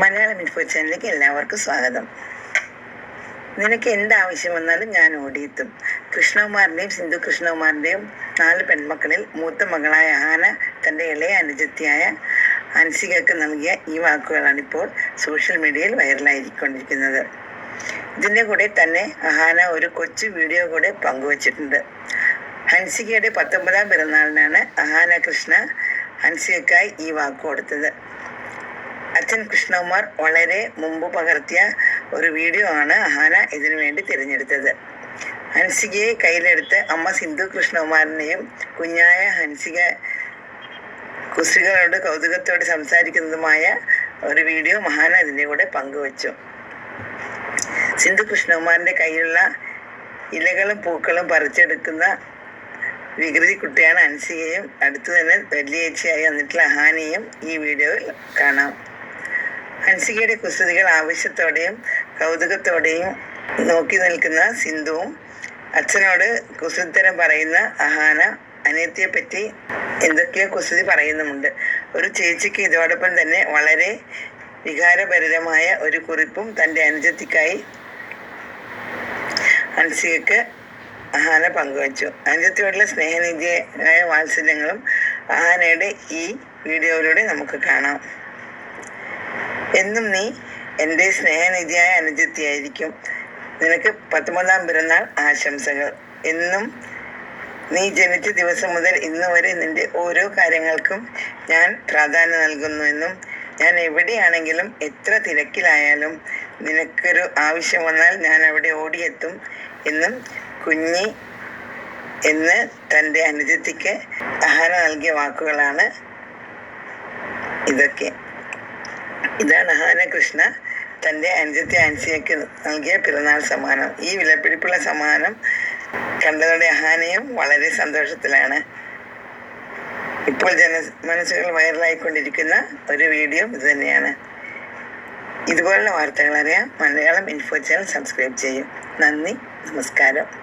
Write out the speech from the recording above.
Malayalam info ചാനലിലേക്ക് എല്ലാവർക്കും സ്വാഗതം. നിനക്ക് എന്താവശ്യം വന്നാലും ഞാൻ ഓടിയെത്തും. കൃഷ്ണകുമാറിന്റെയും സിന്ധു കൃഷ്ണകുമാറിന്റെയും നാല് പെൺമക്കളിൽ മൂത്ത മകളായ ആന തന്റെ ഇളയ അനുജത്തിയായ അൻസികക്ക് നൽകിയ ഈ വാക്കുകളാണ് ഇപ്പോൾ സോഷ്യൽ മീഡിയയിൽ വൈറലായിരിക്കൊണ്ടിരിക്കുന്നത് ഇതിന്റെ കൂടെ തന്നെ അഹാന ഒരു കൊച്ചു വീഡിയോ കൂടെ പങ്കുവച്ചിട്ടുണ്ട്. ഹൻസികയുടെ പത്തൊമ്പതാം പിറന്നാളിനാണ് അഹാന കൃഷ്ണ ഹൻസികക്കായി ഈ വാക്ക് കൊടുത്തത്. അച്ഛൻ കൃഷ്ണകുമാർ വളരെ മുമ്പ് പകർത്തിയ ഒരു വീഡിയോ ആണ് അഹാന ഇതിനു വേണ്ടി തിരഞ്ഞെടുത്തത്. ഹൻസികയെ കയ്യിലെടുത്ത് അമ്മ സിന്ധു കൃഷ്ണകുമാറിനെയും കുഞ്ഞായ ഹൻസിക കുസ്തികളോട് കൗതുകത്തോടെ സംസാരിക്കുന്നതുമായ ഒരു വീഡിയോ മഹാന ഇതിന്റെ കൂടെ പങ്കുവച്ചു. സിന്ധു കൃഷ്ണകുമാറിന്റെ കയ്യിലുള്ള ഇലകളും പൂക്കളും പറിച്ചെടുക്കുന്ന വികൃതി കുട്ടിയാണ് അൻസികയും അടുത്തു തന്നെ വലിയേച്ചിയായി വന്നിട്ടുള്ള അഹാനിയും ഈ വീഡിയോയിൽ കാണാം. ഹൻസികയുടെ കുസൃതികൾ ആവശ്യത്തോടെയും കൗതുകത്തോടെയും നോക്കി നിൽക്കുന്ന സിന്ധുവും അച്ഛനോട് കുസൃത്തരം പറയുന്ന അഹാന അനിയത്തിയെ പറ്റി എന്തൊക്കെയോ കുസൃതി പറയുന്നുമുണ്ട്. ഒരു ചേച്ചിക്ക് ഇതോടൊപ്പം തന്നെ വളരെ വികാരഭരിതമായ ഒരു കുറിപ്പും തന്റെ അനുജത്തിക്കായി ഹൻസികക്ക് അഹാന പങ്കുവച്ചു. അനുജത്തിയോടുള്ള സ്നേഹനിധിയായ വാത്സല്യങ്ങളും അഹാനയുടെ ഈ വീഡിയോയിലൂടെ നമുക്ക് കാണാം. എന്നും നീ എന്റെ സ്നേഹനിധിയായ അനുജത്തിയായിരിക്കും നിനക്ക് പത്തൊമ്പതാം പിറന്നാൾ ആശംസകൾ. എന്നും നീ ജനിച്ച ദിവസം മുതൽ ഇന്ന് വരെ നിന്റെ ഓരോ കാര്യങ്ങൾക്കും ഞാൻ പ്രാധാന്യം നൽകുന്നുവെന്നും ഞാൻ എവിടെയാണെങ്കിലും എത്ര തിരക്കിലായാലും നിനക്കൊരു ആവശ്യം വന്നാൽ ഞാൻ അവിടെ ഓടിയെത്തും എന്നും കുഞ്ഞി എന്ന് തന്റെ അനുജത്തിക്ക് ആഹാരം നൽകിയ വാക്കുകളാണ് ഇതൊക്കെ. ഇതാണ് ഹാന കൃഷ്ണ തന്റെ അനുജത്തെ ആൻസിയയ്ക്ക് നൽകിയ പിറന്നാൾ സമ്മാനം. ഈ വിലപിടിപ്പുള്ള സമ്മാനം കണ്ടതോടെ അഹാനയും വളരെ സന്തോഷത്തിലാണ്. ഇപ്പോൾ ജന മനസ്സുകൾ വൈറലായിക്കൊണ്ടിരിക്കുന്ന ഒരു വീഡിയോ ഇത് തന്നെയാണ്. ഇതുപോലുള്ള വാർത്തകൾ അറിയാൻ മലയാളം ഇൻഫോ ചാനൽ സബ്സ്ക്രൈബ് ചെയ്യും. നന്ദി നമസ്കാരം.